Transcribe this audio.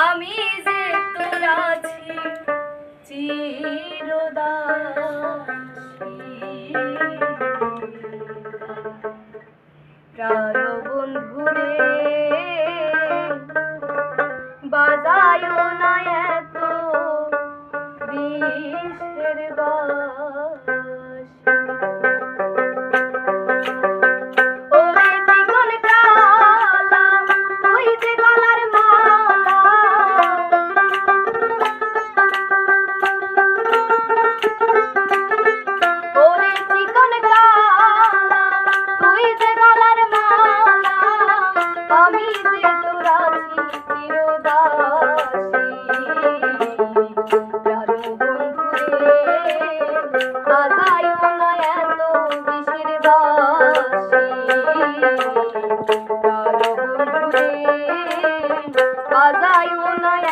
আমি যে তোর আছি চিরদাসী। বাজায় না